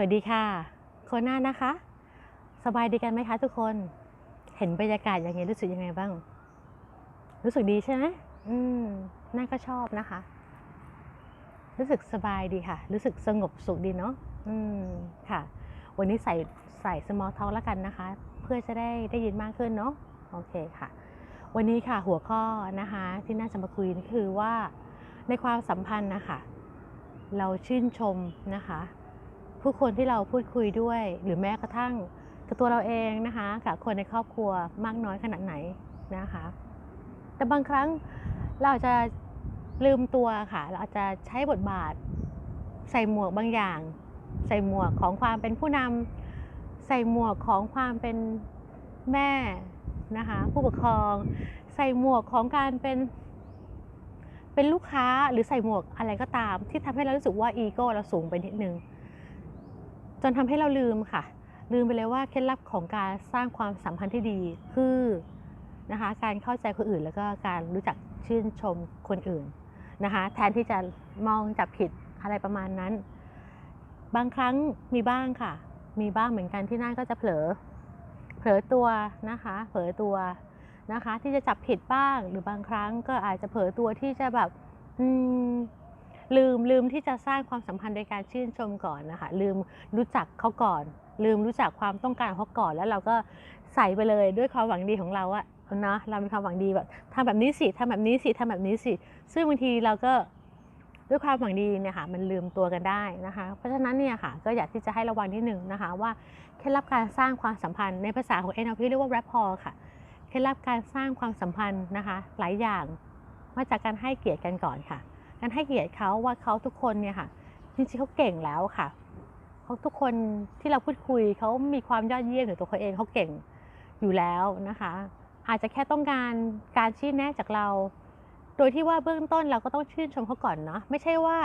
วัสดีค่ะ โคน่านะคะ สบายดีกันไหมคะทุกคน เห็นบรรยากาศอย่างไงรู้สึกยังไงบ้าง รู้สึกดีใช่ไหมอืมน่าก็ชอบนะคะ รู้สึกสบายดีค่ะ รู้สึกสงบสุขดีเนาะอืมค่ะ วันนี้ใส่ใส่ small talk แล้วกันนะคะ เพื่อจะได้ได้ยินมากขึ้นเนาะโอเคค่ะ วันนี้ค่ะหัวข้อนะคะที่น่าจะมาคุยคือว่าในความสัมพันธ์นะคะเราชื่นชมนะคะ ผู้คนที่เราพูดคุยด้วย หรือแม้กระทั่งกับตัวเราเองนะคะกับคนในครอบครัวมากน้อยขนาดไหนนะคะ แต่บางครั้งเราอาจจะลืมตัวค่ะ เราอาจจะใช้บทบาท ใส่หมวกบางอย่าง ใส่หมวกของความเป็นผู้นำใส่หมวกของความเป็นแม่นะคะ ผู้ปกครอง ใส่หมวกของการเป็น เป็นลูกค้าหรือใส่หมวกอะไรก็ตาม ที่ทำให้เรารู้สึกว่าอีโก้เราสูงไปนิดนึง จนทำให้เราลืมค่ะ ลืมไปเลยว่าเคล็ดลับของการสร้างความสัมพันธ์ที่ดี คือนะคะการเข้าใจคนอื่น แล้วก็การรู้จักชื่นชมคนอื่นนะคะแทนที่จะมองจับผิดอะไรประมาณนั้น บางครั้งมีบ้างค่ะ มีบ้างเหมือนกันที่นั่นก็จะเผลอ เผลอตัวนะคะ เผลอตัวนะคะ ที่จะจับผิดบ้างหรือบางครั้งก็อาจจะเผลอตัวที่จะแบบอืม ลืมลืมที่จะสร้างความสัมพันธ์โดยการชื่นชมก่อนนะคะ ลืมรู้จักเขาก่อน ลืมรู้จักความต้องการเขาก่อน แล้วเราก็ใส่ไปเลยด้วยความหวังดีของเราอะนะเรามีความหวังดีแบบทำแบบนี้สิทำแบบนี้สิทำแบบนี้สิ ซึ่งบางทีเราก็ด้วยความหวังดีเนี่ยค่ะมันลืมตัวกันได้นะคะ เพราะฉะนั้นเนี่ยค่ะก็อยากที่จะให้ระวังที่หนึ่งนะคะว่าเคล็ดลับการสร้างความสัมพันธ์ในภาษาของ NLP เรียกว่า rapport ค่ะเคล็ดลับการสร้างความสัมพันธ์นะคะ หลายอย่างมาจากการให้เกียรติกันก่อนค่ะ การให้เกียรติเขาว่าเขาทุกคนเนี่ยค่ะจริงๆเขาเก่งแล้วค่ะเขาทุกคนที่เราพูดคุยเขามีความยอดเยี่ยมในตัวเขาเองเขาเก่งอยู่แล้วนะคะ อาจจะแค่ต้องการการชี้แนะจากเรา โดยที่ว่าเบื้องต้นเราก็ต้องชื่นชมเขาก่อนเนาะไม่ใช่ว่า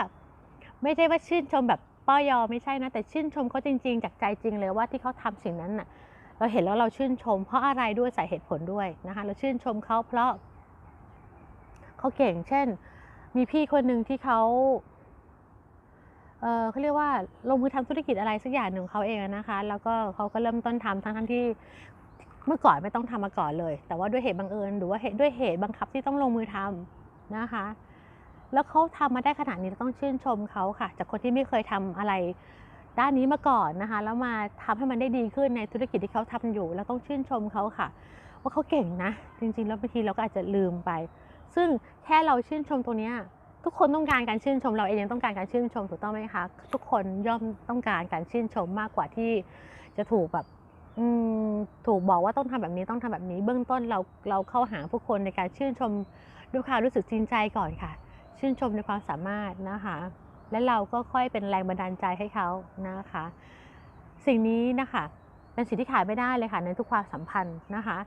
ไม่ใช่ว่าชื่นชมแบบป้อยอไม่ใช่นะแต่ชื่นชมเขาจริง ๆ จากใจจริงเลยว่าที่เขาทำสิ่งนั้นน่ะเราเห็นแล้วเราชื่นชม เพราะอะไรด้วยสาเหตุผลด้วยนะคะ เราชื่นชมเขาเพราะเขาเก่งเช่น มีพี่คนหนึ่งที่เขาเออเขาเรียกว่าลงมือทำธุรกิจอะไรสักอย่างหนึ่งเขาเองนะคะ แล้วก็เขาก็เริ่มต้นทำทั้งทั้งที่เมื่อก่อนไม่ต้องทำมาก่อนเลย แต่ว่าด้วยเหตุบังเอิญหรือว่าเหตุด้วยเหตุบังคับที่ต้องลงมือทำนะคะ แล้วเขาทำมาได้ขนาดนี้เราต้องชื่นชมเขาค่ะ จากคนที่ไม่เคยทำอะไรด้านนี้มาก่อนนะคะ แล้วมาทำให้มันได้ดีขึ้นในธุรกิจที่เขาทำอยู่ แล้วต้องชื่นชมเขาค่ะ ว่าเขาเก่งนะ จริงๆ แล้วบางทีเราก็อาจจะลืมไป ซึ่งแค่เราชื่นชมตรงนี้ทุกคนต้องการการชื่นชมเราเองยังต้องการการชื่นชมถูกต้องไหมคะ ทุกคนย่อมต้องการการชื่นชมมากกว่าที่จะถูกแบบถูกบอกว่าต้องทำแบบนี้ต้องทำแบบนี้ เบื้องต้นเราเราเข้าหาผู้คนในการชื่นชมด้วยความรู้สึกจริงใจก่อนค่ะ ชื่นชมในความสามารถนะคะ และเราก็ค่อยเป็นแรงบันดาลใจให้เขานะคะ สิ่งนี้นะคะเป็นสิ่งที่ขาดไม่ได้เลยค่ะในทุกความสัมพันธ์นะคะ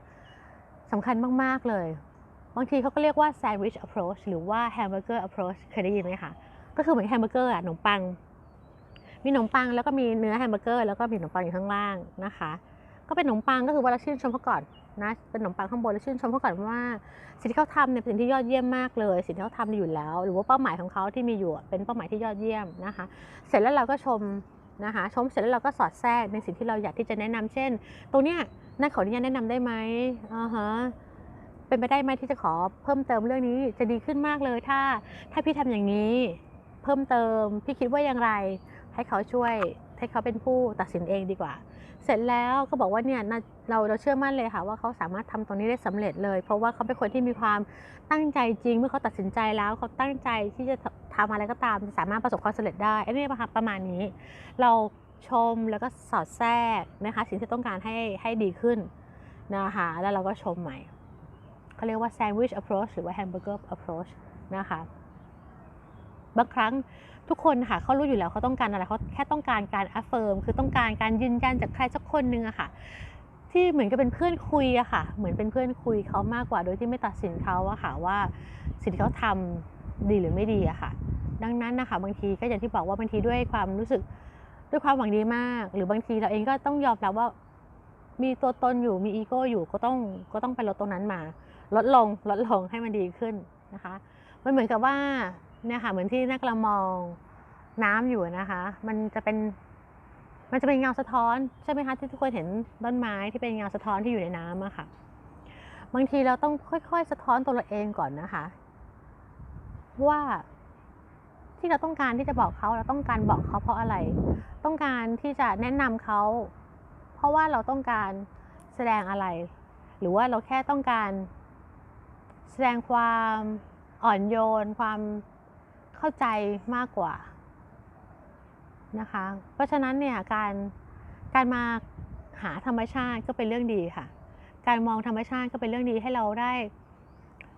สำคัญมาก ๆ เลย บางทีเขาก็เรียกว่า sandwich approach หรือว่า hamburger approach เคยได้ยินไหมคะก็คือเหมือนแฮมเบอร์เกอร์อะขนมปัง มีขนมปังแล้วก็มีเนื้อแฮมเบอร์เกอร์แล้วก็มีขนมปังอยู่ข้างล่างนะคะ ก็เป็นขนมปังก็คือว่าเราชื่นชมเขาก่อนนะเป็นขนมปังข้างบนแล้วชื่นชมเขาก่อนว่า สิ่งที่เขาทำเนี่ยเป็นสิ่งที่ยอดเยี่ยมมากเลย สิ่งที่เขาทำอยู่แล้ว หรือว่าเป้าหมายของเขาที่มีอยู่เป็นเป้าหมายที่ยอดเยี่ยมนะคะ เสร็จแล้วเราก็ชมนะคะชมเสร็จแล้วเราก็สอดแทรกในสิ่งที่เราอยากที่จะแนะนำเช่น ตรงเนี้ยน่าขออนุญาตแนะนำได้ไหมอ่าฮะ เป็นไปได้ไหมที่จะขอเพิ่มเติมเรื่องนี้จะดีขึ้นมากเลยถ้า ถ้าพี่ทำอย่างนี้ เพิ่มเติมพี่คิดว่าอย่างไร ให้เขาช่วยให้เขาเป็นผู้ตัดสินเองดีกว่า เสร็จแล้วก็บอกว่าเนี่ยเราเราเชื่อมั่นเลยค่ะ ว่าเขาสามารถทำตรงนี้ได้สำเร็จเลย เพราะว่าเขาเป็นคนที่มีความตั้งใจจริง เมื่อเขาตัดสินใจแล้วเขาตั้งใจที่จะทำอะไรก็ตามจะสามารถประสบความสำเร็จได้อันนี้นะคะประมาณนี้ เราชมแล้วก็สอดแทรกนะคะสิ่งที่ต้องการให้ให้ดีขึ้นนะคะแล้วเราก็ชมใหม่ เขาเรียกว่า sandwich approach หรือว่า hamburger approach นะคะ บางครั้งทุกคนค่ะเขารู้อยู่แล้วเขาต้องการอะไรเขาแค่ต้องการการ affirm คือต้องการการยืนยันจากใครสักคนหนึ่งอะค่ะ ที่เหมือนกับเป็นเพื่อนคุยอะค่ะ เหมือนเป็นเพื่อนคุยเขามากกว่าโดยที่ไม่ตัดสินเขาอะค่ะว่าสิ่งที่เขาทำดีหรือไม่ดีอะค่ะ ดังนั้นนะคะบางทีก็อย่างที่บอกว่าบางทีด้วยความรู้สึกด้วยความหวังดีมาก หรือบางทีเราเองก็ต้องยอมรับว่ามีตัวตนอยู่มีอีโก้อยู่ก็ต้องก็ต้องไปลดตรงนั้นมา ลดลงลดลงให้มันดีขึ้นนะคะมันเหมือนกับว่าเนี่ยค่ะเหมือนที่นักเรามองน้ำอยู่นะคะ มันจะเป็นมันจะเป็นเงาสะท้อนใช่ไหมคะที่ทุกคนเห็นต้นไม้ที่เป็นเงาสะท้อนที่อยู่ในน้ำอะค่ะ บางทีเราต้องค่อย ๆ สะท้อนตัวเราเองก่อนนะคะ ว่าที่เราต้องการที่จะบอกเขาเราต้องการบอกเขาเพราะอะไร ต้องการที่จะแนะนำเขา เพราะว่าเราต้องการแสดงอะไร หรือว่าเราแค่ต้องการ แสดงความอ่อนโยน ความเข้าใจมากกว่านะคะ เพราะฉะนั้นเนี่ยการการมาหาธรรมชาติก็เป็นเรื่องดีค่ะ การมองธรรมชาติก็เป็นเรื่องดีให้เราได้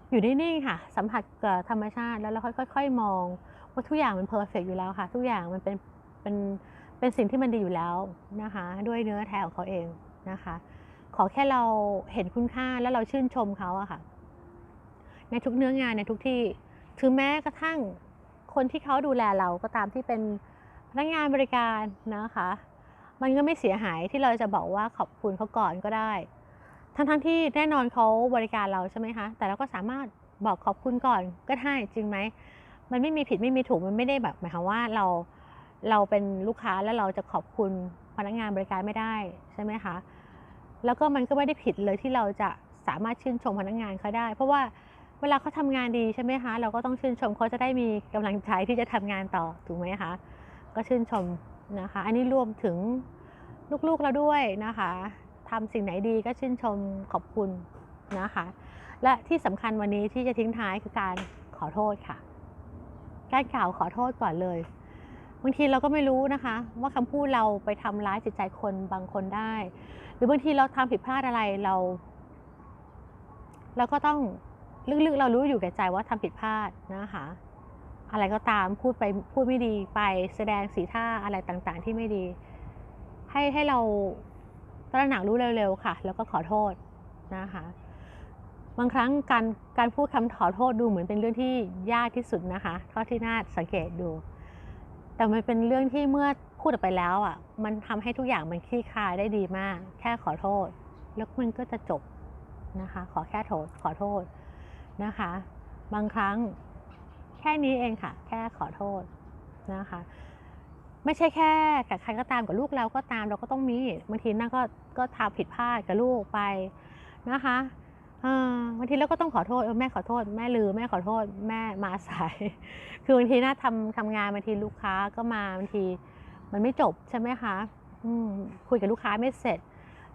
อยู่นิ่งๆค่ะ สัมผัสกับธรรมชาติแล้วเราค่อยๆมองว่าทุกอย่างมันเพอร์เฟกอยู่แล้วค่ะ ทุกอย่างมันเป็นเป็นเป็นสิ่งที่มันดีอยู่แล้วนะคะ ด้วยเนื้อแท้ของเขาเองนะคะ ขอแค่เราเห็นคุณค่าแล้วเราชื่นชมเขาอะค่ะ ในทุกเนื้องานในทุกที่ถึงแม้กระทั่งคนที่เขาดูแลเราก็ตามที่เป็นพนักงานบริการนะคะ มันก็ไม่เสียหายที่เราจะบอกว่าขอบคุณเขาก่อนก็ได้ ทั้งๆทที่แน่นอนเขาบริการเราใช่ไหมคะ แต่เราก็สามารถบอกขอบคุณก่อนก็ได้จริงไหม มันไม่มีผิดไม่มีถูกมันไม่ได้แบบหมายความว่าเราเราเป็นลูกค้าแล้วเราจะขอบคุณพนักงานบริการไม่ได้ใช่ไหมคะ แล้วก็มันก็ไม่ได้ผิดเลยที่เราจะสามารถชื่นชมพนักงานเขาได้ เพราะว่า เวลาเขาทำงานดีใช่ไหมคะ เราก็ต้องชื่นชมเขาจะได้มีกำลังใจที่จะทำงานต่อถูกไหมคะ ก็ชื่นชมนะคะ อันนี้รวมถึงลูกๆเราด้วยนะคะทำสิ่งไหนดีก็ชื่นชมขอบคุณนะคะ และที่สำคัญวันนี้ที่จะทิ้งท้ายคือการขอโทษค่ะ การกล่าวขอโทษก่อนเลยบางทีเราก็ไม่รู้นะคะ ว่าคำพูดเราไปทำร้ายจิตใจคนบางคนได้ หรือบางทีเราทำผิดพลาดอะไรเรา เราก็ต้อง ลึกๆ เรารู้อยู่แก่ใจว่าทำผิดพลาดนะคะ อะไรก็ตามพูดไปพูดไม่ดีไปแสดงสีท่าอะไรต่างๆ ที่ไม่ดี ให้ให้เราตระหนักรู้เร็วๆค่ะ แล้วก็ขอโทษนะคะบางครั้งการการพูดคำขอโทษดูเหมือนเป็นเรื่องที่ยากที่สุดนะคะเท่าที่น่าสังเกตดู แต่มันเป็นเรื่องที่เมื่อพูดออกไปแล้วอะ มันทำให้ทุกอย่างมันคลี่คลายได้ดีมาก แค่ขอโทษ แล้วมันก็จะจบนะคะ ขอแค่โทษขอโทษ นะคะ บางครั้งแค่นี้เองค่ะ แค่ขอโทษนะคะ ไม่ใช่แค่กับใครก็ตามกับลูกเราก็ตามเราก็ต้องมีบางทีน่าก็ก็ทำผิดพลาดกับลูกไปนะคะบางทีเราก็ต้องขอโทษแม่ขอโทษแม่ลืมแม่ขอโทษแม่มาสาย คือบางทีน่าทำทำงานบางทีลูกค้าก็มาบางทีมันไม่จบใช่ไหมคะอืคุยกับลูกค้าไม่เสร็จ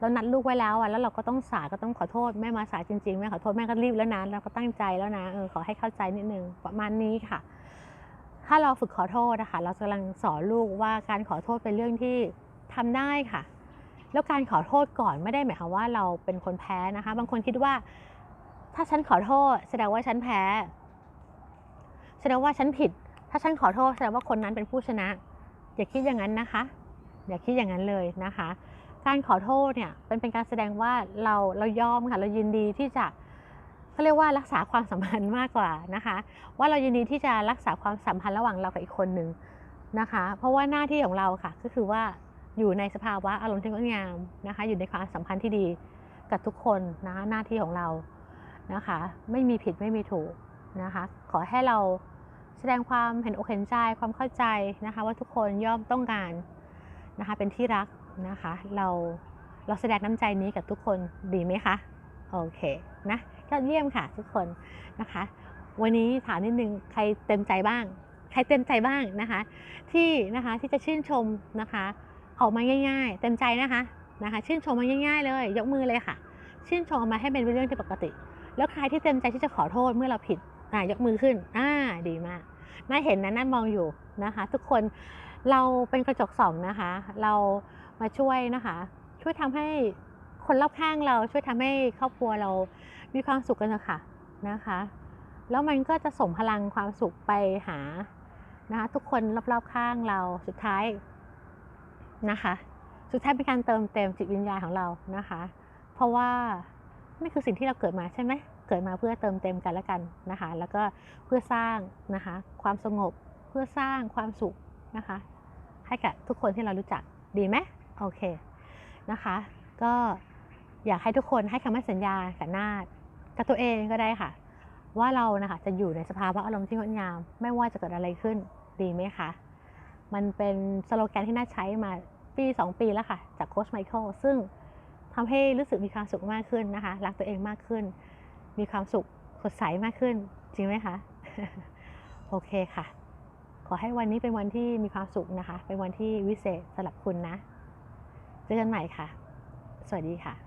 เรานัดลูกไว้แล้วอะแล้วเราก็ต้องสายก็ต้องขอโทษแม่มาสายจริงๆแม่ขอโทษแม่ก็รีบแล้วนะเราก็ตั้งใจแล้วนะเออขอให้เข้าใจนิดนึงประมาณนี้ค่ะ ถ้าเราฝึกขอโทษนะคะเรากำลังสอนลูกว่าการขอโทษเป็นเรื่องที่ทำได้ค่ะ แล้วการขอโทษก่อนไม่ได้หมายความว่าเราเป็นคนแพ้นะคะ บางคนคิดว่า ถ้าฉันขอโทษ แสดงว่าฉันแพ้ แสดงว่าฉันผิด ถ้าฉันขอโทษแสดงว่าคนนั้นเป็นผู้ชนะ อย่าคิดอย่างนั้นนะคะ อย่าคิดอย่างนั้นเลยนะคะ การขอโทษเนี่ยเป็นเป็นการแสดงว่าเราเรายอมค่ะเรายินดีที่จะเขาเรียกว่ารักษาความสัมพันธ์มากกว่านะคะ ว่าเรายินดีที่จะรักษาความสัมพันธ์ระหว่างเรากับอีกคนหนึ่งนะคะ เพราะว่าหน้าที่ของเราค่ะก็คือว่าอยู่ในสภาวะอารมณ์ที่งดงามนะคะ อยู่ในความสัมพันธ์ที่ดีกับทุกคนนะคะหน้าที่ของเรานะคะ ไม่มีผิดไม่มีถูกนะคะ ขอให้เราแสดงความเห็นอกเห็นใจความเข้าใจนะคะ ว่าทุกคนย่อมต้องการนะคะ เป็นที่รัก นะคะ เราเราแสดงน้ำใจนี้กับทุกคนดีไหมคะ โอเคนะยอดเยี่ยมค่ะทุกคนนะคะ วันนี้ถามนิดนึงใครเต็มใจบ้าง ใครเต็มใจบ้างนะคะ ที่นะคะที่จะชื่นชมนะคะ ออกมาง่าย ๆ เต็มใจนะคะนะคะ ชื่นชมมาง่าย ๆ เลย ยกมือเลยค่ะ ชื่นชมมาให้เป็นเรื่องที่ปกติ แล้วใครที่เต็มใจที่จะขอโทษเมื่อเราผิดอ่ายกมือขึ้นอ่าดีมากน่าเห็นนะน่ามองอยู่นะคะ ทุกคนเราเป็นกระจกสองนะคะ เรา มาช่วยนะคะ ช่วยทำให้คนรอบข้างเราช่วยทำให้ครอบครัวเรามีความสุขกันนะคะนะคะ แล้วมันก็จะส่งพลังความสุขไปหานะคะทุกคนรอบๆข้างเราสุดท้ายนะคะ สุดท้ายเป็นการเติมเต็มจิตวิญญาณของเรานะคะ เพราะว่านี่คือสิ่งที่เราเกิดมาใช่ไหมเกิดมาเพื่อเติมเต็มกันและกันนะคะ แล้วก็เพื่อสร้างนะคะ ความสงบเพื่อสร้างความสุขนะคะ ให้กับทุกคนที่เรารู้จักดีไหม โอเคนะคะ ก็อยากให้ทุกคนให้คำมั่นสัญญากับนาดกับตัวเองก็ได้ค่ะ ว่าเรานะคะจะอยู่ในสภาวะอารมณ์ที่งดงาม ไม่ว่าจะเกิดอะไรขึ้นดีไหมคะ มันเป็นสโลแกนที่น่าใช้มาปี 2 ปีแล้วค่ะ จากโค้ชไมเคิลซึ่งทำให้รู้สึกมีความสุขมากขึ้นนะคะ รักตัวเองมากขึ้น มีความสุขสดใสมากขึ้น จริงไหมคะ โอเคค่ะ ขอให้วันนี้เป็นวันที่มีความสุขนะคะ เป็นวันที่วิเศษสำหรับคุณนะ เจอกันใหม่ค่ะ สวัสดีค่ะ